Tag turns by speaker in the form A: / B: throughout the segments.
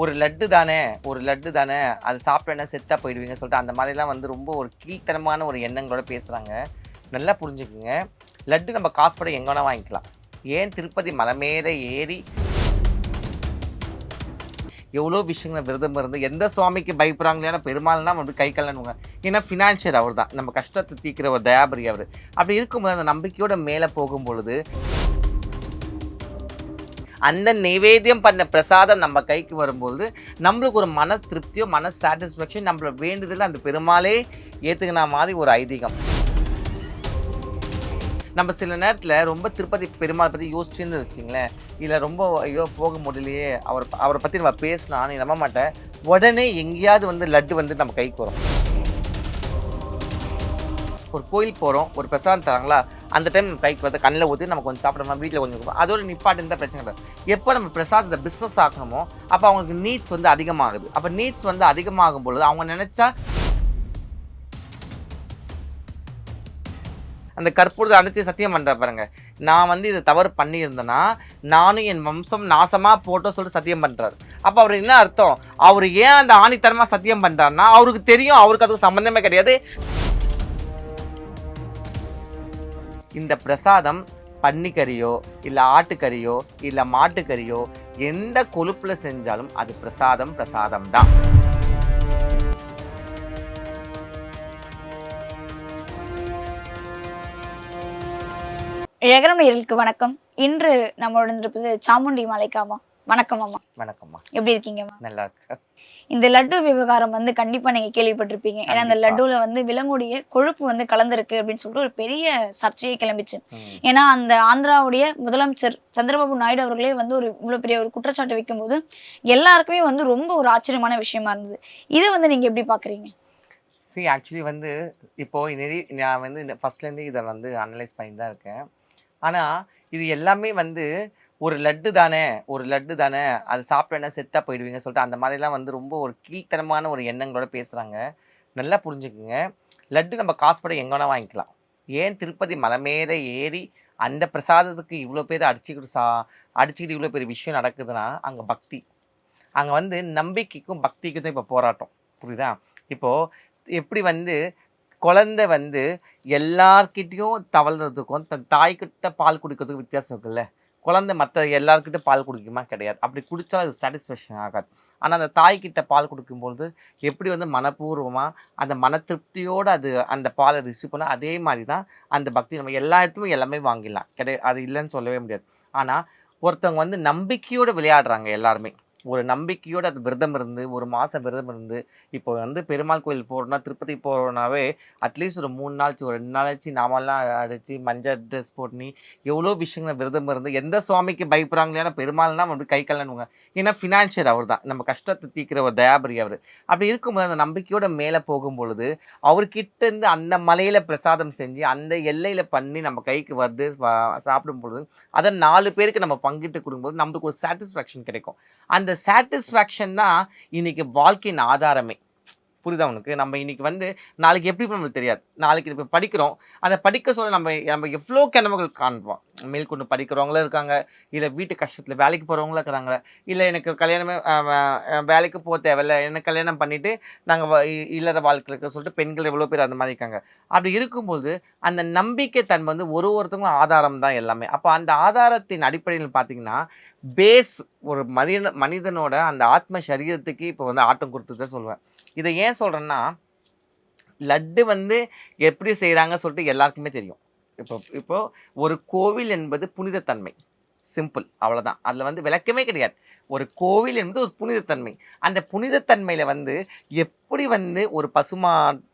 A: ஒரு லட்டு தானே ஒரு லட்டு தானே அது சாப்பிட்டேன்னா செத்தாக போயிடுவீங்க சொல்லிட்டு அந்த மாதிரிலாம் வந்து ரொம்ப ஒரு கீழ்த்தனமான ஒரு எண்ணங்களோட பேசுகிறாங்க நல்லா புரிஞ்சுக்குங்க. லட்டு நம்ம காசு பட எங்கே வேணால் வாங்கிக்கலாம். ஏன் திருப்பதி மலை மேலே ஏறி எவ்வளோ விஷயங்கள் விரதம் இருந்து எந்த சுவாமிக்கு பயப்படுறாங்களோ பெருமாள்னா வந்து கை கல்லணுங்க ஏன்னா ஃபினான்ஷியர் அவர் தான் நம்ம கஷ்டத்தை தீக்கிற ஒரு தயாபரி அவர். அப்படி இருக்கும்போது அந்த நம்பிக்கையோட மேலே போகும் பொழுது அந்த நைவேத்தியம் பண்ண பிரசாதம் நம்ம கைக்கு வரும்போது நம்மளுக்கு ஒரு மன திருப்தியோ மன சாட்டிஸ்ஃபேக்ஷன் நம்மளை வேண்டுதல் அந்த பெருமாளே ஏற்றுக்கின மாதிரி ஒரு ஐதீகம். நம்ம சில நேரத்தில் ரொம்ப திருப்பதி பெருமாள் பற்றி யோசிச்சுன்னு வச்சிங்களேன். இல்லை ரொம்ப ஐயோ போக முடியலையே அவர் அவரை பற்றி நம்ம பேசலாம் நீ நம்ப மாட்டேன் உடனே எங்கேயாவது வந்து லட்டு வந்து நம்ம கைக்கு வரும். ஒரு கோயில் போகிறோம் ஒரு பிரசாதம் தராங்களா? அந்த டைம் நம்ம கைக்கு வந்து கண்ணில் ஊற்றி நம்ம கொஞ்சம் சாப்பிடணும் வீட்டில் கொஞ்சம் கொடுப்போம். அதோட நிப்பாட்டு தான் பிரச்சனை இல்லை எப்போ நம்ம பிரசாதத்தை பிஸ்னஸ் ஆக்கணுமோ அப்போ அவங்களுக்கு நீட்ஸ் வந்து அதிகமாகுது. அப்போ நீட்ஸ் வந்து அதிகமாகும் பொழுது அவங்க நினச்சா அந்த கற்பூரத்தை அடைச்சி சத்தியம் பண்ணுற பாருங்க. நான் வந்து இதை தவறு பண்ணியிருந்தேன்னா நானும் என் வம்சம் நாசமாக போட்டோ சொல்லிட்டு சத்தியம் பண்ணுறாரு அப்போ அவர் என்ன அர்த்தம்? அவர் ஏன் அந்த ஆணித்தரமாக சத்தியம் பண்ணுறாருன்னா அவருக்கு தெரியும் அவருக்கு அதுக்கு சம்மந்தமே கிடையாது. இந்த பிரசாதம் பன்னிக்கறியோ இல்லை ஆட்டுக்கறியோ இல்லை மாட்டுக்கறியோ எந்த கொழுப்பில் செஞ்சாலும் அது பிரசாதம் பிரசாதம் தான்.
B: இழகரம் நேயர்களுக்கு வணக்கம். இன்று நம்மளுடன் இருப்பது சாமுண்டி மலைக்காமா வணக்கம் அம்மா.
A: வணக்கம்மா.
B: எப்படி இருக்கீங்கம்மா?
A: நல்லா இருக்கு
B: இந்த லட்டு விவகாரம் வந்து கண்டிப்பா நீங்க கேள்விப்பட்டிருப்பீங்க. ஏன்னா அந்த. லட்டுல வந்து விலங்குடைய கொழுப்பு வந்து கலந்திருக்கு அப்படின்னு சொல்லிட்டு ஒரு பெரிய சர்ச்சையே கிளம்பிச்சு. ஏன்னா அந்த ஆந்திராவுடைய முதலமைச்சர் சந்திரபாபு நாயுடு அவர்களே வந்து ஒரு இவ்வளவு பெரிய ஒரு குற்றச்சாட்டு வைக்கும்போது எல்லாருக்குமே வந்து ரொம்ப ஒரு ஆச்சரியமான விஷயமா இருந்தது. இதை வந்து நீங்க எப்படி பாக்குறீங்க?
A: சி ஆக்சுவலி வந்து இப்போ நிறைய நான் வந்து இந்த ஃபர்ஸ்ட்லேருந்து இதை வந்து அனலைஸ் பண்ணி தான் இருக்கேன். ஆனால் இது எல்லாமே வந்து ஒரு லட்டு தானே ஒரு லட்டு தானே அது சாப்பிட்டேன்னா செத்தா போயிடுவீங்க சொல்லிட்டு அந்த மாதிரிலாம் வந்து ரொம்ப ஒரு கீழ்த்தனமான ஒரு எண்ணங்களோட பேசுகிறாங்க நல்லா புரிஞ்சுக்குங்க. லட்டு நம்ம காசு பட எங்கே வேணால் வாங்கிக்கலாம். ஏன் திருப்பதி மலை மேலே ஏறி அந்த பிரசாதத்துக்கு இவ்வளோ பேர் அடிச்சுக்கிட்டு சா அடிச்சுக்கிட்டு இவ்வளோ பெரிய விஷயம் நடக்குதுன்னா அங்கே பக்தி. அங்கே வந்து நம்பிக்கைக்கும் பக்திக்கும் தான் இப்போ போராட்டம். புரியுதா? இப்போது எப்படி வந்து குழந்தை வந்து எல்லார்கிட்டேயும் தவழ்கிறதுக்கும் தன் தாய்கிட்ட பால் குடிக்கிறதுக்கும் வித்தியாசம் இருக்குல்ல? குழந்தை மற்ற எல்லாருக்கிட்ட பால் குடிக்குமா? கிடையாது. அப்படி குடித்தாலும் அது சாட்டிஸ்ஃபேக்ஷன் ஆகாது. ஆனால் அந்த தாய்கிட்ட பால் குடிக்கும்பொழுது எப்படி வந்து மனப்பூர்வமாக அந்த மன திருப்தியோடு அது அந்த பாலை ரிசீவ் பண்ணால் அதே மாதிரி தான் அந்த பக்தி நம்ம எல்லா இடத்துலையும் எல்லாமே வாங்கிடலாம். கிடையாது அது இல்லைன்னு சொல்லவே முடியாது. ஆனால் ஒருத்தவங்க வந்து நம்பிக்கையோடு விளையாடுறாங்க எல்லாருமே. ஒரு நம்பிக்கையோடு அது விரதம் இருந்து ஒரு மாதம் விரதம் இருந்து இப்போ வந்து பெருமாள் கோயில் போகிறோம்னா திருப்பதி போகிறோன்னாவே அட்லீஸ்ட் ஒரு மூணு நாளாச்சு ஒரு ரெண்டு நாளாச்சு நாமெல்லாம் அடித்து மஞ்சள் ட்ரெஸ் போட்டுனி எவ்வளோ விஷயங்கள் விரதம் இருந்து எந்த சுவாமிக்கு பயப்படுறாங்களோ பெருமாள்னா வந்து கை கல்லணுங்க ஏன்னா ஃபினான்ஷியர் அவர் தான் நம்ம கஷ்டத்தை தீக்கிற ஒரு தயாபரி அவர். அப்படி இருக்கும்போது அந்த நம்பிக்கையோட மேலே போகும் பொழுது அவர்கிட்ட இருந்து அந்த மலையில் பிரசாதம் செஞ்சு அந்த எல்லையில் பண்ணி நம்ம கைக்கு வந்து சாப்பிடும் பொழுது அதை நாலு பேருக்கு நம்ம பங்கிட்டு கொடுக்கும்போது நம்மளுக்கு ஒரு சாட்டிஸ்ஃபேக்ஷன் கிடைக்கும். அந்த சாட்டிஸ்ஃபேக்ஷன் தான் இன்னைக்கு வாழ்க்கையின் ஆதாரமே. புரியுதா உனக்கு? நம்ம இன்னைக்கு வந்து நாளைக்கு எப்படி நம்மளுக்கு தெரியாது. நாளைக்கு இப்போ படிக்கிறோம். அதை படிக்க சொல்ல நம்ம நம்ம எவ்வளோ கிணவுகள் காண்போம்? மேற்கொண்டு படிக்கிறவங்களும் இருக்காங்க. இல்லை வீட்டு கஷ்டத்தில் வேலைக்கு போகிறவங்களும் இருக்கிறாங்க இல்லை எனக்கு கல்யாணமே வேலைக்கு போக தேவையில்ல. எனக்கு கல்யாணம் பண்ணிவிட்டு நாங்கள் இல்லற வாழ்க்கை இருக்க சொல்லிட்டு பெண்கள் எவ்வளோ பேர் அந்த மாதிரி இருக்காங்க. அப்படி இருக்கும்போது அந்த நம்பிக்கை தன்மை வந்து ஒரு ஒருத்தவங்களும் ஆதாரம் தான் எல்லாமே. அப்போ அந்த ஆதாரத்தின் அடிப்படையில் பார்த்தீங்கன்னா பேஸ் ஒரு மனித மனிதனோட அந்த ஆத்ம சரீரத்துக்கு இப்போ வந்து ஆட்டம் கொடுத்து தான் சொல்லுவேன். இதை ஏன் சொல்கிறேன்னா லட்டு வந்து எப்படி செய்கிறாங்க சொல்லிட்டு எல்லாருக்குமே தெரியும். இப்போ இப்போ ஒரு கோவில் என்பது புனிதத்தன்மை. சிம்பிள் அவ்வளோதான் அதில் வந்து விளக்கமே கிடையாது. ஒரு கோவில் என்பது ஒரு புனிதத்தன்மை. அந்த புனிதத்தன்மையில் வந்து எப்படி வந்து ஒரு பசுமா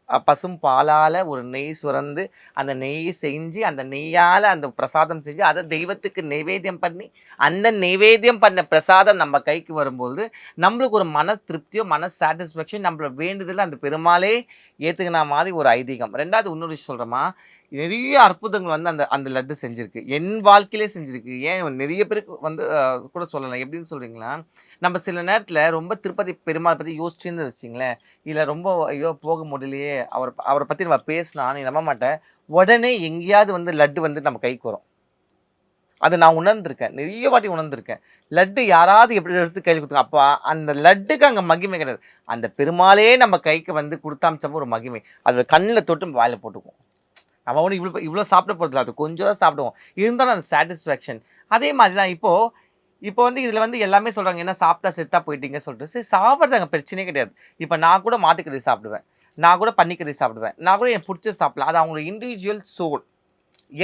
A: பசும் பாலால் ஒரு நெய் சுரந்து அந்த நெய்யை செஞ்சு அந்த நெய்யால் அந்த பிரசாதம் செஞ்சு அதை தெய்வத்துக்கு நைவேத்தியம் பண்ணி அந்த நைவேத்தியம் பண்ண பிரசாதம் நம்ம கைக்கு வரும்போது நம்மளுக்கு ஒரு மன திருப்தியோ மன சாட்டிஸ்ஃபேக்ஷன் நம்மளை வேண்டுதல் அந்த பெருமாளே ஏற்றுக்கின மாதிரி ஒரு ஐதீகம். ரெண்டாவது இன்னொரு விஷயம் சொல்கிறோமா நிறைய அற்புதங்கள் வந்து அந்த அந்த லட்டு செஞ்சுருக்கு. என் வாழ்க்கையிலே செஞ்சுருக்கு. ஏன் நிறைய பேருக்கு வந்து கூட சொல்லலாம். எப்படின்னு சொல்கிறீங்களா நம்ம சில நேரத்தில் ரொம்ப திருப்பதி பெருமாள் பற்றி யோசிச்சுன்னு வச்சிங்களேன். இல்லை ரொம்ப ஐயோ போக முடியலையே. அவர் அவரை பற்றி நம்ம பேசலாம் நீ நம்ப மாட்டேன் உடனே எங்கேயாவது வந்து லட்டு வந்து நம்ம கைக்கு வரும். அதை நான் உணர்ந்திருக்கேன். நிறைய வாட்டி உணர்ந்திருக்கேன். லட்டு யாராவது எப்படி எடுத்து கையில் கொடுத்தாங்க? அப்போ அந்த லட்டுக்கு அங்கே மகிமை கிடையாது. அந்த பெருமாளே நம்ம கைக்கு வந்து கொடுத்தாமிச்சப்போ ஒரு மகிமை. அதோட கண்ணில் தொட்டு வாயில போட்டுக்குவோம். நம்ம ஒன்று இவ்வளோ இவ்வளோ சாப்பிட போகிறதில்ல அது கொஞ்சம் தான் சாப்பிடுவோம் இருந்தாலும் அந்த சாட்டிஸ்ஃபேக்ஷன் அதே மாதிரி தான் இப்போது இப்போ வந்து இதில் வந்து எல்லாமே சொல்கிறாங்க என்ன சாப்பிட்டா செத்தாக போயிட்டீங்க சொல்லிட்டு. சரி சாப்பிட்றது அங்கே பிரச்சனையே கிடையாது. இப்போ நான் கூட மாட்டுக்கறி சாப்பிடுவேன். நான் கூட பன்னிக்கறி சாப்பிடுவேன். நான் கூட எனக்கு பிடிச்ச சாப்பிடலாம் அது அவங்களோட இண்டிவிஜுவல் சோல்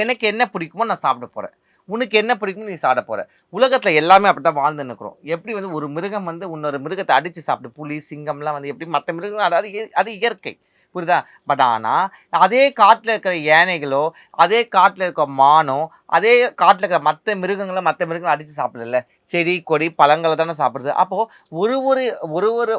A: எனக்கு என்ன பிடிக்குமோ நான் சாப்பிட போகிறேன் உனக்கு என்ன பிடிக்குமோ நீ சாப்பிட போகிற உலகத்தில் எல்லாமே அப்படி தான் வாழ்ந்து நிற்கிறோம் எப்படி வந்து ஒரு மிருகம் வந்து இன்னொரு மிருகத்தை அடித்து சாப்பிட்டு புலி சிங்கம்லாம் வந்து எப்படி மற்ற மிருகங்கள் அதாவது அது இயற்கை. புரியுதா? பட் ஆனால் அதே காட்டில் இருக்கிற யானைகளோ அதே காட்டில் இருக்கிற மானோ அதே காட்டில் இருக்கிற மற்ற மிருகங்களை மற்ற மிருகங்களை அடித்து சாப்பிடல செடி கொடி பழங்களை தானே சாப்பிடுது அப்போது ஒரு ஒரு ஒரு ஒரு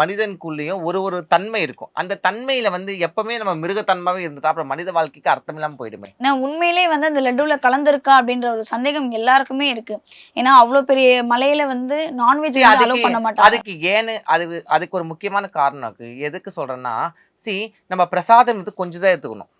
A: மனிதனுக்குள்ளேயும் ஒரு ஒரு தன்மை இருக்கும். அந்த தன்மையில் வந்து எப்பவுமே நம்ம மிருகத்தன்மாவே இருந்துட்டா அப்புறம் மனித வாழ்க்கைக்கு அர்த்தம் இல்லாமல் போயிடுமே.
B: நான் உண்மையிலே வந்து அந்த லட்டுல கலந்திருக்கா அப்படின்ற ஒரு சந்தேகம் எல்லாருக்குமே இருக்கு. ஏன்னா அவ்வளவு பெரிய மலையில வந்து நான்வெஜ் அலோவ் பண்ண மாட்டாங்க.
A: அதுக்கு ஏன்னு அது அதுக்கு ஒரு முக்கியமான காரணம் இருக்கு. எதுக்கு சொல்றேன்னா சி நம்ம பிரசாதம் வந்து கொஞ்சம் தான் எடுத்துக்கணும்.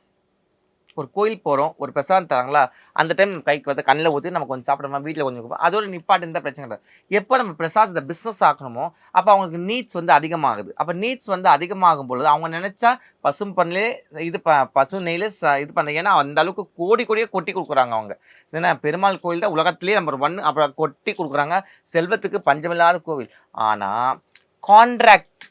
A: ஒரு கோயில் போகிறோம் ஒரு பிரசாதம் தராங்களா அந்த டைம் கைக்கு வந்து கண்ணில் ஊற்றி நம்ம கொஞ்சம் சாப்பிடணுமா வீட்டில் கொஞ்சம் கொடுப்போம். அதோட நிப்பாட்டு இருந்தால் பிரச்சனை கிடையாது. எப்போ நம்ம பிரசாதத்தை பிஸ்னஸ் ஆக்கணுமோ அப்போ அவங்களுக்கு நீட்ஸ் வந்து அதிகமாகுது. அப்போ நீட்ஸ் வந்து அதிகமாகும் பொழுது அவங்க நினச்சா பசும் பண்ணலே இது ப பசு நெய்லே ச இது பண்ண ஏன்னா அந்த அளவுக்கு கோடி கோடியே கொட்டி கொடுக்குறாங்க அவங்க. ஏன்னா பெருமாள் கோயில் தான் உலகத்துலேயே நம்பர் ஒன் அப்புறம் கொட்டி கொடுக்குறாங்க செல்வத்துக்கு பஞ்சமில்லாத கோவில். ஆனால் கான்ட்ராக்ட்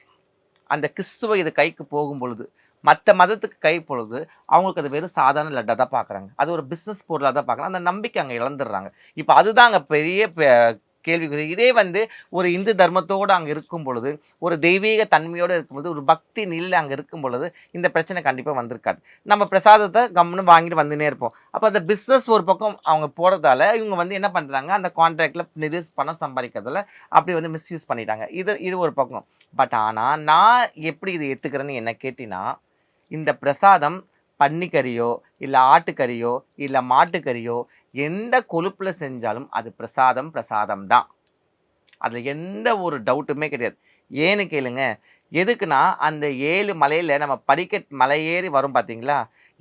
A: அந்த கிறிஸ்துவ இது கைக்கு போகும் பொழுது மற்ற மதத்துக்கு கை பொழுது அவங்களுக்கு அது வெறும் சாதாரண லட்டாக தான் பார்க்குறாங்க அது ஒரு பிஸ்னஸ் பொருளாக தான் பார்க்குறாங்க அந்த நம்பிக்கை அங்கே இழந்துடுறாங்க. இப்போ அதுதான் அங்கே பெரிய ப- கேள்விக்குறி. இதே வந்து ஒரு இந்து தர்மத்தோடு அங்கே இருக்கும் பொழுது ஒரு தெய்வீக தன்மையோடு இருக்கும்பொழுது ஒரு பக்தி நிலையில் அங்கே இருக்கும் பொழுது இந்த பிரச்சனை கண்டிப்பாக வந்திருக்காது. நம்ம பிரசாதத்தை கம்முன்னு வாங்கிட்டு வந்துனே இருப்போம். அப்போ அந்த பிஸ்னஸ் ஒரு பக்கம் அவங்க போகிறதால இவங்க வந்து என்ன பண்ணுறாங்க அந்த கான்ட்ராக்டில் நிறைய பணம் சம்பாதிக்கிறதுல அப்படி வந்து மிஸ்யூஸ் பண்ணிட்டாங்க. இது இது ஒரு பக்கம். பட் ஆனால் நான் எப்படி இதை ஏற்றுக்கிறேன்னு என்ன கேட்டினா இந்த பிரசாதம் பன்னிக்கறியோ இல்லை ஆட்டுக்கறியோ இல்லை மாட்டுக்கறியோ எந்த கொழுப்பில் செஞ்சாலும் அது பிரசாதம் பிரசாதம் தான் அதில் எந்த ஒரு டவுட்டுமே கிடையாது. ஏன்னு கேளுங்க எதுக்குன்னா அந்த ஏழு மலையில் நம்ம படிக்கட் மலையேறி வரும் பார்த்தீங்களா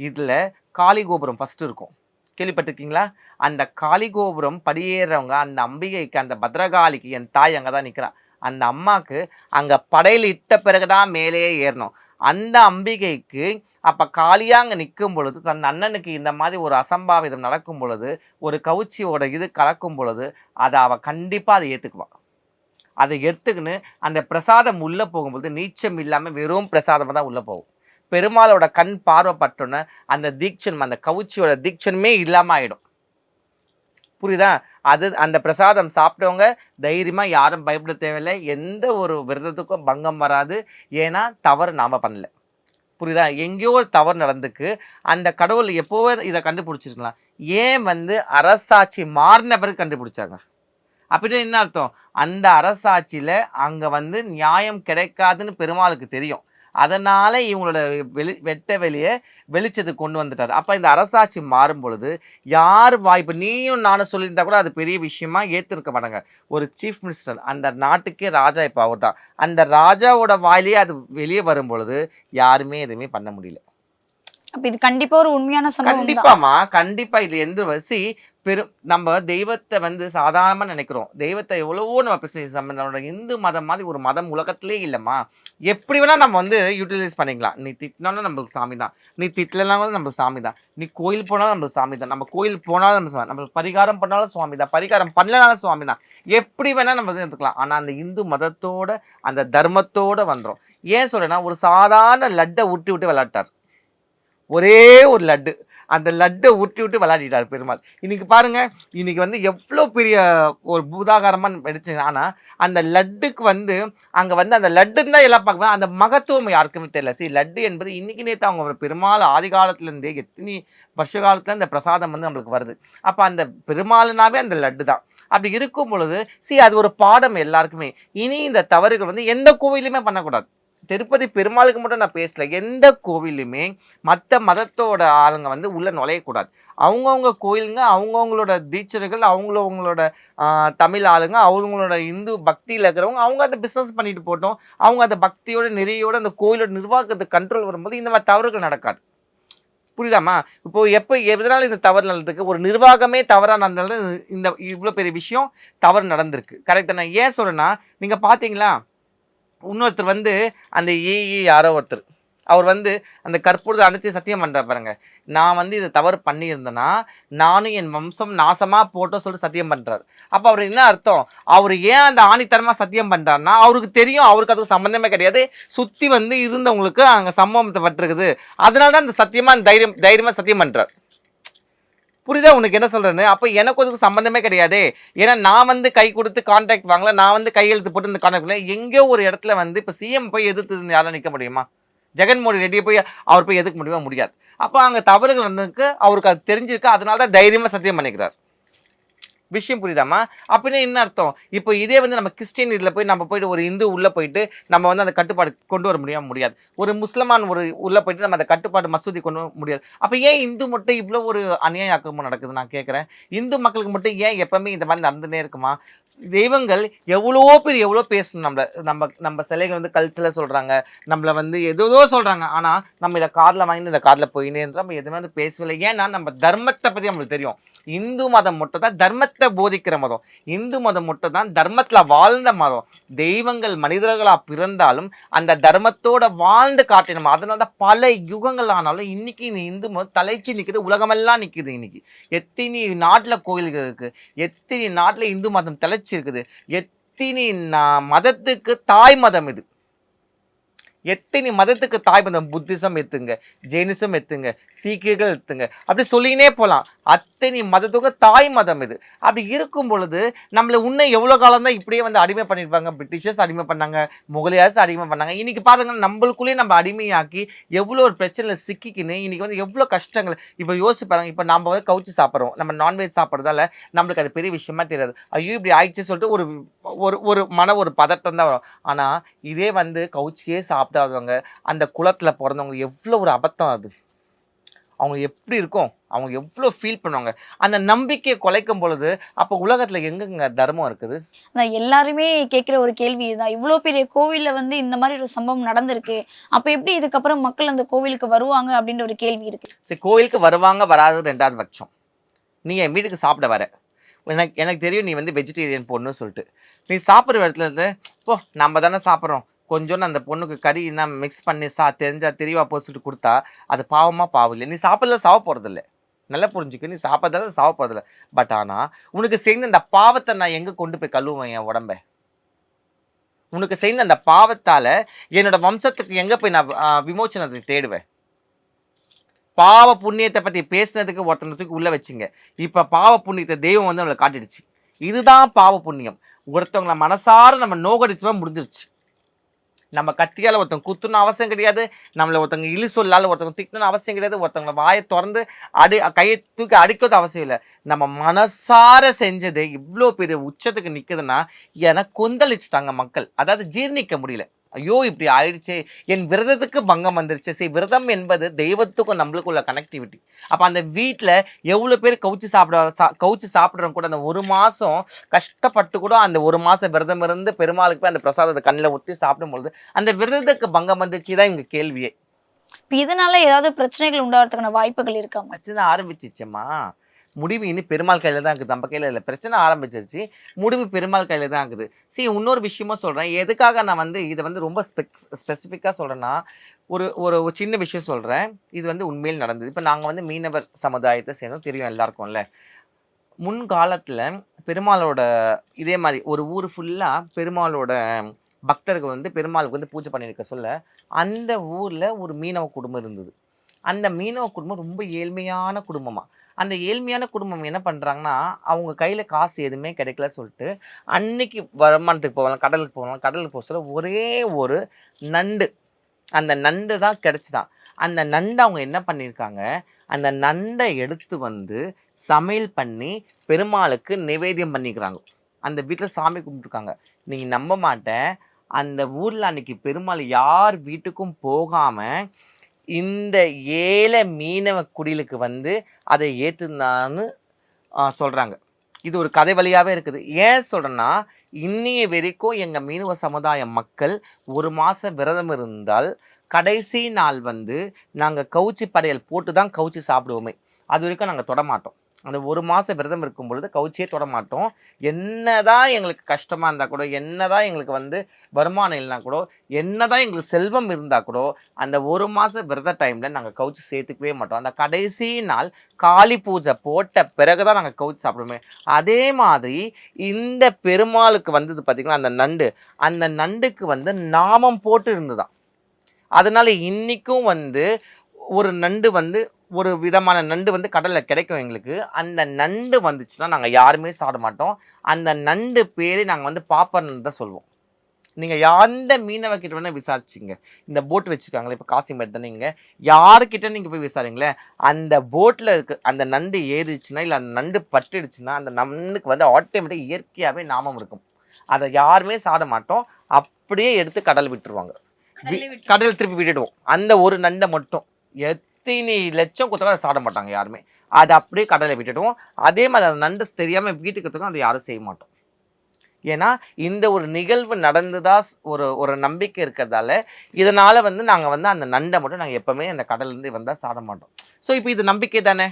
A: இதில் காளி கோபுரம் ஃபஸ்ட்டு இருக்கும். கேள்விப்பட்டிருக்கீங்களா? அந்த காளி கோபுரம் படியேறவங்க அந்த அம்பிகைக்கு அந்த பத்ரகாளிக்கு என் தாய் அங்கே தான் நிற்கிறான் அந்த அம்மாவுக்கு அங்கே படையில் இட்ட பிறகு தான் மேலேயே ஏறணும். அந்த அம்பிகைக்கு அப்போ காலியாக அங்கே நிற்கும் பொழுது தன் அண்ணனுக்கு இந்த மாதிரி ஒரு அசம்பாவிதம் நடக்கும் பொழுது ஒரு கவுச்சியோட இது கலக்கும் பொழுது அதை அவள் கண்டிப்பாக அதை ஏற்றுக்குவாள் அதை எடுத்துக்கின்னு அந்த பிரசாதம் உள்ளே போகும்போது நீச்சம் இல்லாமல் வெறும் பிரசாதமாக தான் உள்ளே போகும். பெருமாளோட கண் பார்வைப்பட்டோன்னே அந்த தீட்சணம் அந்த கவுச்சியோட தீட்சணமே இல்லாமல் ஆகிடும் புரியுதா? அது அந்த பிரசாதம் சாப்பிட்டவங்க தைரியமாக யாரும் பயப்பட தேவையில்லை. எந்த ஒரு விரதத்துக்கும் பங்கம் வராது. ஏன்னா தவறு நாம் பண்ணல. புரியுதா? எங்கேயோ ஒரு தவறு நடந்துக்கு அந்த கடவுள் எப்போவோ இதை கண்டுபிடிச்சிருக்கலாம். ஏன் வந்து அரசாட்சி மாறின பிறகு கண்டுபிடிச்சாங்க? அப்படின்னு என்ன அர்த்தம்? அந்த அரசாட்சியில் அங்கே வந்து நியாயம் கிடைக்காதுன்னு பெருமாளுக்கு தெரியும். அதனால் இவங்களோட வெளி வெட்ட வெளியே வெளிச்சத்துக்கு கொண்டு வந்துட்டார். அப்போ இந்த அரசாட்சி மாறும் பொழுது யார் வாய்ப்பு? நீயும் நானும் சொல்லியிருந்தா கூட அது பெரிய விஷயமா ஏற்றிருக்க மாட்டாங்க. ஒரு சீஃப் மினிஸ்டர் அந்த நாட்டுக்கே ராஜா இப்போ அவர் தான் அந்த ராஜாவோட வாயிலேயே அது வெளியே வரும் பொழுது யாருமே எதுவுமே பண்ண முடியல.
B: அப்ப இது கண்டிப்பா ஒரு உண்மையான சம்பவம்
A: கண்டிப்பாமா கண்டிப்பா இது எந்த வசி பெரும் நம்ம தெய்வத்தை வந்து சாதாரணமா நினைக்கிறோம். தெய்வத்தை எவ்வளவோ நம்ம பிரச்சனை நம்மளோட இந்து மதம் மாதிரி ஒரு மதம் உலகத்திலே இல்லைம்மா. எப்படி வேணா நம்ம வந்து யூட்டிலைஸ் பண்ணிக்கலாம். நீ திட்டினாலும் நம்மளுக்கு சாமி தான். நீ திட்டலனாலும் நம்மளுக்கு சாமி தான். நீ கோயில் போனாலும் நம்மளுக்கு சாமி தான். நம்ம கோயில் போனாலும் நம்ம சாமி நம்ம பரிகாரம் பண்ணாலும் சுவாமி தான். பரிகாரம் பண்ணலனாலும் சுவாமி தான். எப்படி வேணா நம்ம வந்து எடுத்துக்கலாம் ஆனா அந்த இந்து மதத்தோட அந்த தர்மத்தோட வந்துடும் ஏன் சொல்றேன்னா ஒரு சாதாரண லட்டை விட்டு விட்டு விளையாட்டார். ஒரே ஒரு லட்டு. அந்த லட்டை உருட்டி விட்டு விளையாடிட்டார் பெருமாள். இன்னைக்கு பாருங்க இன்னைக்கு வந்து எவ்வளோ பெரிய ஒரு பூதாகாரமாக வெடிச்சு ஆனால் அந்த லட்டுக்கு வந்து அங்கே வந்து அந்த லட்டுன்னு தான் எல்லாம் பார்க்குவேன் அந்த மகத்துவம் யாருக்குமே தெரியல. சரி லட்டு என்பது இன்றைக்கி நேற்று அவங்க பெருமாள் ஆதி காலத்துலேருந்தே எத்தனை வருஷ காலத்தில் அந்த பிரசாதம் வந்து நம்மளுக்கு வருது. அப்போ அந்த பெருமாள்னாவே அந்த லட்டு தான். அப்படி இருக்கும் பொழுது சரி அது ஒரு பாடம் எல்லாருக்குமே. இனி இந்த தவறுகள் வந்து எந்த கோவிலுமே பண்ணக்கூடாது. திருப்பதி பெருமாளுக்கு மட்டும் நான் பேசல. எந்த கோவிலுமே மற்ற மதத்தோட ஆளுங்க வந்து உள்ள நுழையக்கூடாது அவங்கவுங்க கோயிலுங்க அவங்கவுங்களோட தீட்சர்கள் அவங்களவங்களோட தமிழ் ஆளுங்க அவங்களோட இந்து பக்தியில் இருக்கிறவங்க அவங்க அந்த பிஸ்னஸ் பண்ணிட்டு போட்டோம் அவங்க அந்த பக்தியோட நிறையோட அந்த கோயிலோட நிர்வாகத்தை கண்ட்ரோல் வரும்போது இந்த மாதிரி தவறுகள் நடக்காது. புரியுதாமா இப்போ எப்போ எதனால இந்த தவறு நடந்திருக்கு? ஒரு நிர்வாகமே தவறாக நடந்தது இந்த இவ்வளோ பெரிய விஷயம் தவறு நடந்திருக்கு. கரெக்டாக நான் ஏன் சொல்றேன்னா நீங்கள் பார்த்தீங்களா? இன்னொருத்தர் வந்து அந்த ஏஇ யாரோ ஒருத்தர். அவர் வந்து அந்த கற்பூரத்தை அடைச்சி சத்தியம் பண்ணுற பாருங்க. நான் வந்து இதை தவறு பண்ணியிருந்தேன்னா நானும் என் வம்சம் நாசமாக போட்டோ சொல்லிட்டு சத்தியம் பண்ணுறாரு அப்போ அவர் என்ன அர்த்தம்? அவர் ஏன் அந்த ஆணித்தரமாக சத்தியம் பண்ணுறாருன்னா அவருக்கு தெரியும் அவருக்கு அதுக்கு சம்மந்தமே கிடையாது. சுற்றி வந்து இருந்தவங்களுக்கு அங்கே சம்பவத்தை பட்டிருக்குது. அதனால தான் அந்த சத்தியமாக தைரியம் தைரியமாக சத்தியம் பண்ணுறார் புரியுதா? உனக்கு என்ன சொல்கிறேன்னு அப்போ எனக்கு அதுக்கு சம்மந்தமே கிடையாது. ஏன்னா நான் வந்து கை கொடுத்து கான்ட்ராக்ட் வாங்கல நான் வந்து கையெழுத்து போட்டு இந்த கான்ட்ராக்ட் பண்ணல எங்கேயோ ஒரு இடத்துல வந்து இப்போ சிஎம் போய் எதிர்த்து யாரும் நிற்க முடியுமா? ஜெகன்மோகன் ரெட்டியை போய் அவர் போய் எதுக்க முடியுமா? முடியாது. அப்போ அங்கே தவறுகள் வந்ததுக்கு அவருக்கு அது தெரிஞ்சிருக்கு. அதனால தான் தைரியமாக சத்தியம் பண்ணிக்கிறார். விஷயம் புரியுதாம்மா? அப்படின்னா என்ன அர்த்தம்? இப்போ இதே வந்து நம்ம கிறிஸ்டின் இதில் போய் நம்ம போயிட்டு ஒரு இந்து உள்ளே போயிட்டு நம்ம வந்து அந்த கட்டுப்பாடு கொண்டு வர முடியாம முடியாது. ஒரு முஸ்லமான் ஒரு உள்ளே போயிட்டு நம்ம அந்த கட்டுப்பாடு மசூதி கொண்டு வர முடியாது. அப்போ ஏன் இந்து மட்டும் இவ்வளோ ஒரு அநியாய ஆக்கிரமம் நடக்குது நான் கேட்குறேன் இந்து மக்களுக்கு மட்டும் ஏன் எப்பவுமே இந்த மாதிரி நடந்துனே இருக்குமா? தெய்வங்கள் எவ்வளோ பேர் எவ்வளோ பேசணும். நம்மளை நம்ம நம்ம சிலைகள் வந்து கல்ச்சரில் சொல்கிறாங்க நம்மளை வந்து ஏதோ சொல்கிறாங்க ஆனால் நம்ம இதை காரில் வாங்கிட்டு இந்த காரில் போயினேன்ற நம்ம எதுவுமே வந்து பேசவில்லை. ஏன்னா நம்ம தர்மத்தை பற்றி நம்மளுக்கு தெரியும். இந்து மதம் மட்டும் தான் தர்மத்தை போதிக்கிற மதம். இந்து மதம் மட்டும் தான் தர்மத்தில் வாழ்ந்த மதம். தெய்வங்கள் மனிதர்களாக பிறந்தாலும் அந்த தர்மத்தோட வாழ்ந்து காட்டணும் அதனால தான் பல யுகங்கள் ஆனாலும் இன்னைக்கு இந்த இந்து மதம் தலைச்சி நிற்குது உலகமெல்லாம் நிற்குது இன்னைக்கு. எத்தனை நாட்டில் கோயில்கள் இருக்குது எத்தனை நாட்டில் இந்து மதம் தலைச்சி இருக்குது எத்தினி மதத்துக்கு தாய் மதம் இது. எத்தனை மதத்துக்கு தாய் மதம் புத்திசம் எத்துங்க ஜெயினிசம் எத்துங்க சீக்கியர்கள் எத்துங்க. அப்படி சொல்லினே போகலாம் அத்தனை மதத்துக்கு தாய் மதம் இது. அப்படி இருக்கும் பொழுது நம்மளை இன்னும் எவ்வளோ காலம் தான் இப்படியே வந்து அடிமை பண்ணியிருப்பாங்க? பிரிட்டிஷர்ஸ் அடிமை பண்ணாங்க முகலியார்ஸ் அடிமை பண்ணாங்க. இன்றைக்கி பாருங்க நம்மளுக்குள்ளேயே நம்ம அடிமையாக்கி எவ்வளோ ஒரு பிரச்சனையில் சிக்கிக்கின்னு இன்றைக்கி வந்து எவ்வளோ கஷ்டங்கள். இப்போ யோசிச்சு பாருங்க இப்போ நம்ம வந்து கவுச்சு சாப்பிட்றோம். நம்ம நான்வெஜ் சாப்பிட்றதால நம்மளுக்கு அது பெரிய விஷயமா தெரியாது. ஐயோ இப்படி ஆயிடுச்சு சொல்லிட்டு ஒரு ஒரு ஒரு மன ஒரு பதட்டம் தான் வரும். ஆனால் இதே வந்து கவுச்சியே சாப்பிடாதவங்க அந்த குளத்தில் பிறந்தவங்க எவ்வளோ ஒரு அபத்தம் அது. அவங்க எப்படி இருக்கும்? அவங்க எவ்வளோ ஃபீல் பண்ணுவாங்க? அந்த நம்பிக்கையை குலைக்கும் பொழுது அப்போ உலகத்தில் எங்கெங்க தர்மம் இருக்குது?
B: அதான் எல்லாருமே கேட்குற ஒரு கேள்வி இதுதான். இவ்வளோ பெரிய கோவில்ல வந்து இந்த மாதிரி ஒரு சம்பவம் நடந்திருக்கு. அப்போ எப்படி இதுக்கப்புறம் மக்கள் அந்த கோவிலுக்கு வருவாங்க அப்படின்ற ஒரு கேள்வி இருக்கு.
A: சரி கோயிலுக்கு வருவாங்க வராது ரெண்டாவது பட்சம். நீ என் வீட்டுக்கு சாப்பிட வர. எனக்கு எனக்கு தெரியும் நீ வந்து வெஜிடேரியன் பொண்ணு சொல்லிட்டு. நீ சாப்பிட்ற இடத்துல இருந்து போ நம்ம தானே சாப்பிட்றோம். கொஞ்சோண்டு அந்த பொண்ணுக்கு கறி என்ன மிக்ஸ் பண்ணி சா தெரிஞ்சா தெரியவா போச்சுட்டு கொடுத்தா அது பாவமாக பாவம் இல்லை. நீ சாப்பிடல சாவ போகிறதில்ல நல்லா புரிஞ்சுக்க. நீ சாப்பிட்றதால சாவ போகிறதில்ல பட் ஆனால் உனக்கு சேர்ந்த அந்த பாவத்தை நான் எங்கே கொண்டு போய் கழுவுவேன் என் உடம்ப? உனக்கு செய்த அந்த பாவத்தால் என்னோட வம்சத்துக்கு எங்கே போய் நான் விமோச்சனத்தை தேடுவேன்? பாவ புண்ணியத்தை பற்றி பேசுனதுக்கு ஒருத்தனத்துக்கு உள்ளே வச்சுங்க. இப்போ பாவ புண்ணியத்தை தெய்வம் வந்து நம்மளை காட்டிடுச்சு. இதுதான் பாவ புண்ணியம். ஒருத்தவங்களை மனசார நம்ம நோகடிச்சுதான் முடிஞ்சிருச்சு. நம்ம கத்தியால் ஒருத்தவங்க குத்துணும் அவசியம் கிடையாது. நம்மளை ஒருத்தவங்க இழி சொல்லால் ஒருத்தவங்க திட்டணும் அவசியம் கிடையாது. ஒருத்தவங்களை வாயை திறந்து அடி கையை தூக்கி அடிக்கிறது அவசியம் இல்லை. நம்ம மனசார செஞ்சது இவ்வளோ பெரிய உச்சத்துக்கு நிற்குதுன்னா என கொந்தளிச்சிட்டாங்க மக்கள். அதாவது ஜீர்ணிக்க முடியல. ஐயோ இப்படி ஆயிடுச்சே. என் விரதத்துக்கு பங்கம் வந்துருச்சு. சரி விரதம் என்பது தெய்வத்துக்கும் நம்மளுக்குள்ள கனெக்டிவிட்டி அப்போ அந்த வீட்டில் எவ்வளோ பேர் கவுச்சு சாப்பிட சா கவுச்சு சாப்பிட்றவங்க கூட அந்த ஒரு மாதம் கஷ்டப்பட்டு கூட அந்த ஒரு மாதம் விரதம் இருந்து பெருமாளுக்கு போய் அந்த பிரசாதத்தை கண்ணில் ஊற்றி சாப்பிடும்பொழுது அந்த விரதத்துக்கு பங்கம் வந்துச்சு தான் இங்கே கேள்வியே.
B: இப்போ இதனால ஏதாவது பிரச்சனைகள் உண்டாகிறதுக்கான வாய்ப்புகள் இருக்காமா
A: பிரச்சனை ஆரம்பிச்சிச்சம்மா முடிவு இனி பெருமாள் கையில் தான் இருக்குது. நம்ம கையில் இல்லை. பிரச்சனை ஆரம்பிச்சிருச்சு. முடிவு பெருமாள் கையில் தான் இருக்குது. சரி இன்னொரு விஷயமும் சொல்கிறேன் எதுக்காக நான் வந்து இதை வந்து ரொம்ப ஸ்பெக் ஸ்பெசிஃபிக்காக சொல்கிறேன்னா ஒரு ஒரு சின்ன விஷயம் சொல்கிறேன் இது வந்து உண்மையில் நடந்தது. இப்போ நாங்கள் வந்து மீனவர் சமுதாயத்தை சேர்ந்தோம். தெரியும் எல்லாருக்கும்ல. முன்காலத்தில் பெருமாளோட இதே மாதிரி ஒரு ஊர் ஃபுல்லாக பெருமாளோட பக்தர்கள் வந்து பெருமாளுக்கு வந்து பூஜை பண்ணியிருக்க சொல்ல அந்த ஊரில் ஒரு மீனவ குடும்பம் இருந்தது. அந்த மீனவ குடும்பம் ரொம்ப ஏழ்மையான குடும்பமாக அந்த ஏழ்மையான குடும்பம் என்ன பண்ணுறாங்கன்னா அவங்க கையில் காசு எதுவுமே கிடைக்கல சொல்லிட்டு அன்னைக்கு வருமானத்துக்கு போகலாம் கடலுக்கு போகலாம் கடலுக்கு போக சொல்ல ஒரே ஒரு நண்டு. அந்த நண்டு தான் கிடச்சிதான். அந்த நண்டை அவங்க என்ன பண்ணியிருக்காங்க? அந்த நண்டை எடுத்து வந்து சமையல் பண்ணி பெருமாளுக்கு நிவேதியம் பண்ணிக்கிறாங்க. அந்த வீட்டில் சாமி கும்பிட்டுருக்காங்க. நீங்கள் நம்ப மாட்டேன் அந்த ஊரில் அன்னைக்கு பெருமாள் யார் வீட்டுக்கும் போகாமல் இந்த ஏழை மீனவ குடிலுக்கு வந்து அதை ஏற்றுந்தான்னு சொல்கிறாங்க இது ஒரு கதை வழியாகவே இருக்குது. ஏன் சொல்கிறேன்னா இன்னைய வரைக்கும் எங்கள் மீனவ சமுதாய மக்கள் ஒரு மாதம் விரதம் இருந்தால் கடைசி நாள் வந்து நாங்கள் கவுச்சி படையல் போட்டு தான் கவுச்சி சாப்பிடுவோமே. அது வரைக்கும் நாங்கள் தொடமாட்டோம் அந்த ஒரு மாதம் விரதம் இருக்கும் பொழுது கவுச்சியே தொடமாட்டோம் என்னதான் எங்களுக்கு கஷ்டமாக இருந்தால் கூட என்னதான் எங்களுக்கு வந்து வருமானம் இல்லைனா கூட என்னதான் எங்களுக்கு செல்வம் இருந்தால் கூட அந்த ஒரு மாதம் விரத டைமில் நாங்கள் கவுச்சி சேர்த்துக்கவே மாட்டோம். அந்த கடைசி நாள் காளி பூஜை போட்ட பிறகு தான் நாங்கள் கவுச்சி சாப்பிடுவோமே. அதே மாதிரி இந்த பெருமாளுக்கு வந்தது பார்த்திங்கன்னா அந்த நண்டு. அந்த நண்டுக்கு வந்து நாமம் போட்டு இருந்துதான். அதனால இன்றைக்கும் வந்து ஒரு நண்டு வந்து ஒரு விதமான நண்டு வந்து கடலில் கிடைக்கும் எங்களுக்கு. அந்த நண்டு வந்துச்சுன்னா நாங்கள் யாருமே சாப்பிட மாட்டோம். அந்த நண்டு பேரே நாங்கள் வந்து பாப்பர் நண்டு தான் சொல்லுவோம். நீங்கள் எந்த மீனவ கிட்ட வேணால் விசாரிச்சிங்க. இந்த போட் வச்சுருக்காங்களே இப்போ காசிமேட் தானே இங்கே. யாருக்கிட்ட நீங்கள் போய் விசாரிங்களேன். அந்த போட்டில் இருக்க அந்த நண்டு ஏறிச்சுன்னா இல்லை அந்த நண்டு பட்டுடுச்சுன்னா அந்த நண்டுக்கு வந்து ஆட்டோமேட்டிக் இயற்கையாகவே நாமம் இருக்கும். அதை யாருமே சாப்பிட மாட்டோம். அப்படியே எடுத்து கடல் விட்டுருவாங்க. கடல் திருப்பி விட்டுடுவோம். அந்த ஒரு நண்டை மட்டும். எத்தனை லட்சம் கொடுத்தாலும் அதை சாட மாட்டாங்க யாருமே. அதை அப்படியே கடலை விட்டுடுவோம். அதே மாதிரி அந்த நண்டு தெரியாமல் வீட்டுக்கு எடுத்துக்கும் அதை யாரும் செய்ய மாட்டோம். ஏன்னா இந்த ஒரு நிகழ்வு நடந்துதா ஒரு ஒரு நம்பிக்கை இருக்கிறதால இதனால் வந்து நாங்கள் வந்து அந்த நண்டை மட்டும் நாங்கள் எப்போவுமே அந்த கடல்லேருந்து வந்தால் சாட மாட்டோம். ஸோ இப்போ இது நம்பிக்கை தானே?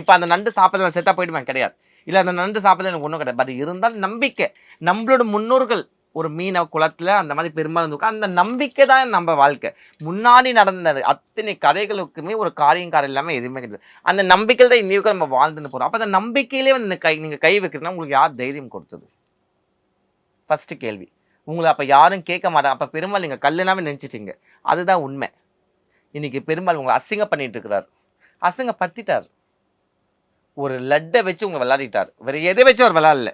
A: இப்போ அந்த நண்டு சாப்பிட்றதுல செத்தா போயிடுவேன் கிடையாது. இல்லை அந்த நண்டு சாப்பிட்றது எனக்கு ஒன்றும் கிடையாது. பட் இருந்தாலும் நம்பிக்கை. நம்மளோட முன்னோர்கள் ஒரு மீன குளத்தில் அந்த மாதிரி பெருமாள் இருந்திருக்கும் அந்த நம்பிக்கை தான் நம்ம வாழ்க்கை. முன்னாடி நடந்த அத்தனை கதைகளுக்குமே ஒரு காரியம் காரம் இல்லாமல் எதுவுமே கிடையாது. அந்த நம்பிக்கையில் தான் இந்தியாவுக்கு நம்ம வாழ்ந்துன்னு போகிறோம் அப்போ அந்த நம்பிக்கையிலே வந்து இந்த கை நீங்கள் கை வைக்கிறதுனா உங்களுக்கு யார் தைரியம் கொடுத்தது? ஃபஸ்ட்டு கேள்வி. உங்களை அப்போ யாரும் கேட்க மாட்டாங்க அப்போ பெருமாள் நீங்கள் கல்லுனாவே நினச்சிட்டீங்க. அதுதான் உண்மை. இன்றைக்கி பெருமாள் உங்களை அசிங்க பண்ணிகிட்டு இருக்கிறார். அசிங்கப்படுத்திட்டார். ஒரு லட்டை வச்சு உங்களை விளையாடிட்டார். வேறு எதை வச்சு அவர் விளையாடல?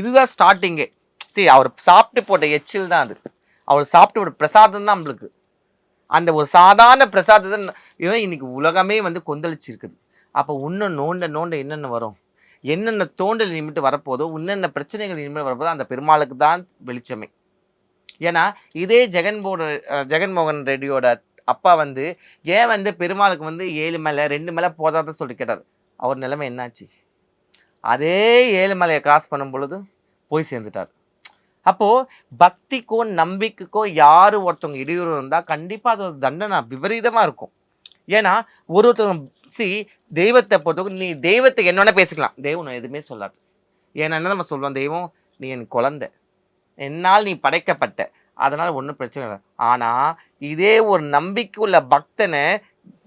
A: இதுதான் ஸ்டார்டிங்கே சரி அவர் சாப்பிட்டு போட்ட எச்சில் தான் அது. அவர் சாப்பிட்டு ஒரு பிரசாதம் தான் நம்மளுக்கு. அந்த ஒரு சாதாரண பிரசாதத்தை இதான் இன்னைக்கு உலகமே வந்து கொந்தளிச்சிருக்குது. அப்போ இன்னும் நோண்ட நோண்ட என்னென்ன வரும்? என்னென்ன தோண்டல் இனிமேட்டு வரப்போதோ என்னென்ன பிரச்சனைகள் இனிமேல் வரப்போதோ அந்த பெருமாளுக்கு தான் வெளிச்சமே. ஏன்னா இதே ஜெகன்மோட ஜெகன்மோகன் ரெட்டியோட அப்பா வந்து ஏன் வந்து பெருமாளுக்கு வந்து ஏழு மேலே ரெண்டு மேலே போதாதான் சொல்லி கேட்டார். அவர் நிலைமை என்னாச்சு? அதே ஏழு மலையை கிராஸ் பண்ணும் பொழுது போய் சேர்ந்துட்டார். அப்போது பக்திக்கோ நம்பிக்கைக்கோ யார் ஒருத்தவங்க இடையூறு இருந்தால் கண்டிப்பாக அது ஒரு தண்டனை விபரீதமாக இருக்கும். ஏன்னா ஒரு ஒருத்தவங்க சி தெய்வத்தை பொறுத்தவரைக்கும் நீ தெய்வத்தை என்ன பேசிக்கலாம். தெய்வம் நான் எதுவுமே சொல்லாது. ஏன்னா என்ன நம்ம சொல்லுவோம் தெய்வம் நீ என் குழந்த. என்னால் நீ படைக்கப்பட்ட. அதனால் ஒன்றும் பிரச்சனை இல்லை. ஆனால் இதே ஒரு நம்பிக்கை உள்ள பக்தனை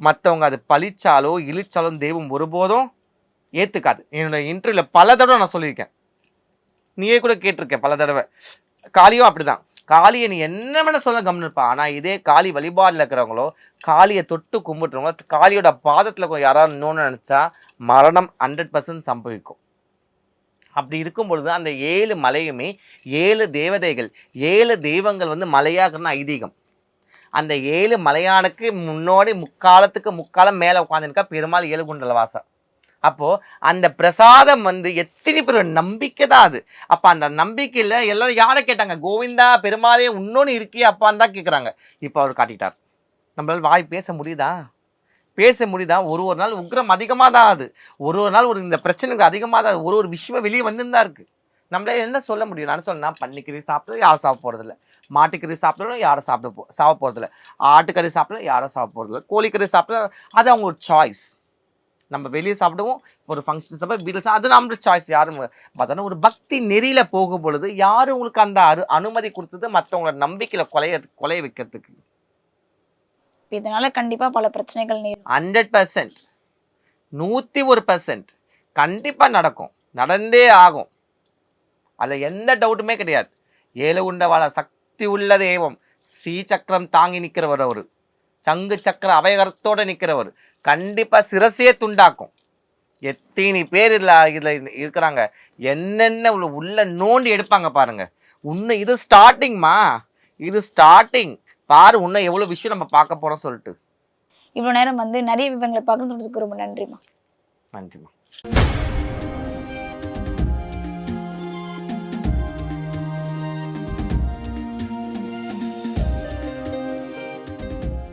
A: மற்றவங்க அது பழிச்சாலோ இழிச்சாலோ தெய்வம் ஒருபோதும் ஏற்றுக்காது என்னோட இன்டர்வியூவில் பல தடவை நான் சொல்லியிருக்கேன். நீயே கூட கேட்டிருக்க பல தடவை. காளியும் அப்படிதான். காளியை நீ என்ன வேணா சொல்ல கம்னு இருப்பா ஆனால் இதே காளி வழிபாடில் இருக்கிறவங்களோ காளியை தொட்டு கும்பிட்டுறவங்களோ காளியோட பாதத்தில் யாராவது இன்னொன்று நினச்சா மரணம் ஹண்ட்ரட் பர்சன்ட் சம்பவிக்கும். அப்படி இருக்கும் பொழுது அந்த ஏழு மலையுமே ஏழு தேவதைகள் ஏழு தெய்வங்கள் வந்து மலையாகிறன ஐதீகம். அந்த ஏழு மலையானுக்கு முன்னோடி முக்காலத்துக்கு முக்காலம் மேலே உட்காந்துருக்கா பெருமாள் ஏழு குண்டல வாசம் அப்போது அந்த பிரசாதம் வந்து எத்தனை பேர் நம்பிக்கை தான் அது. அப்போ அந்த நம்பிக்கையில் எல்லாரும் யாரை கேட்டாங்க? கோவிந்தா பெருமாளே இன்னொன்று இருக்கியே அப்பான்னு தான் கேட்குறாங்க இப்போ அவர் காட்டிட்டார். நம்மளால் வாய் பேச முடியுதா? பேச முடியுதா? ஒரு ஒரு நாள் உக்ரம் அதிகமாக தான் அது. ஒரு ஒரு நாள் ஒரு இந்த பிரச்சனைக்கு அதிகமாக தான். ஒரு ஒரு விஷயம் வெளியே வந்து தான் நம்மளால் என்ன சொல்ல முடியும்? நான் சொன்னா பன்னிக்கறி சாப்பிட்றது யாரும் சாப்பிட போகிறதில்ல மாட்டுக்கறி சாப்பிட்றோம் யாரும் சாப்பிட போ சாப்பிட போகிறதில்ல ஆட்டுக்கறி சாப்பிட்றோம் யாரும் சாப்பிட போகிறதில்ல கோழிக்கறி சாப்பிட்றோம் அது அவங்க சாய்ஸ் நம்ம வெளியே சாப்பிடுவோம் ஒரு ஃபங்க்ஷன் சாப்பிட வீட்டில் அது நம்மளோட சாய்ஸ் யாரும் பார்த்தோன்னா ஒரு பக்தி நெறியில போகும் பொழுது யாரு உங்களுக்கு அந்த அரு அனுமதி கொடுத்தது மற்றவங்களோட நம்பிக்கையில கொலைய கொலைய வைக்கிறதுக்கு?
B: இதனால கண்டிப்பா பல பிரச்சனைகள்
A: ஹண்ட்ரட் பர்சன்ட் நூற்றி ஒரு பர்சன்ட் கண்டிப்பாக நடக்கும். நடந்தே ஆகும். அதில் எந்த டவுட்டுமே கிடையாது. ஏழு உண்டவாள சக்தி உள்ள தெய்வம். ஸ்ரீ சக்கரம் தாங்கி நிற்கிறவர் அவர். சங்கு சக்கர அபயகரத்தோட நிற்கிறவர் கண்டிப்பாக சிரசையே துண்டாக்கும். எத்தனை பேர் இதில் இதில் இருக்கிறாங்க. என்னென்ன உள்ள நோண்டி எடுப்பாங்க பாருங்க. உன்னை இது ஸ்டார்டிங்மா இது ஸ்டார்டிங் பாரு இன்னும் எவ்வளோ விஷயம் நம்ம பார்க்க போகிறோம் சொல்லிட்டு.
B: இவ்வளவு நேரம் வந்து நிறைய விவரங்களை பகிர்ந்துறதுக்கு ரொம்ப நன்றிமா
A: நன்றிம்மா.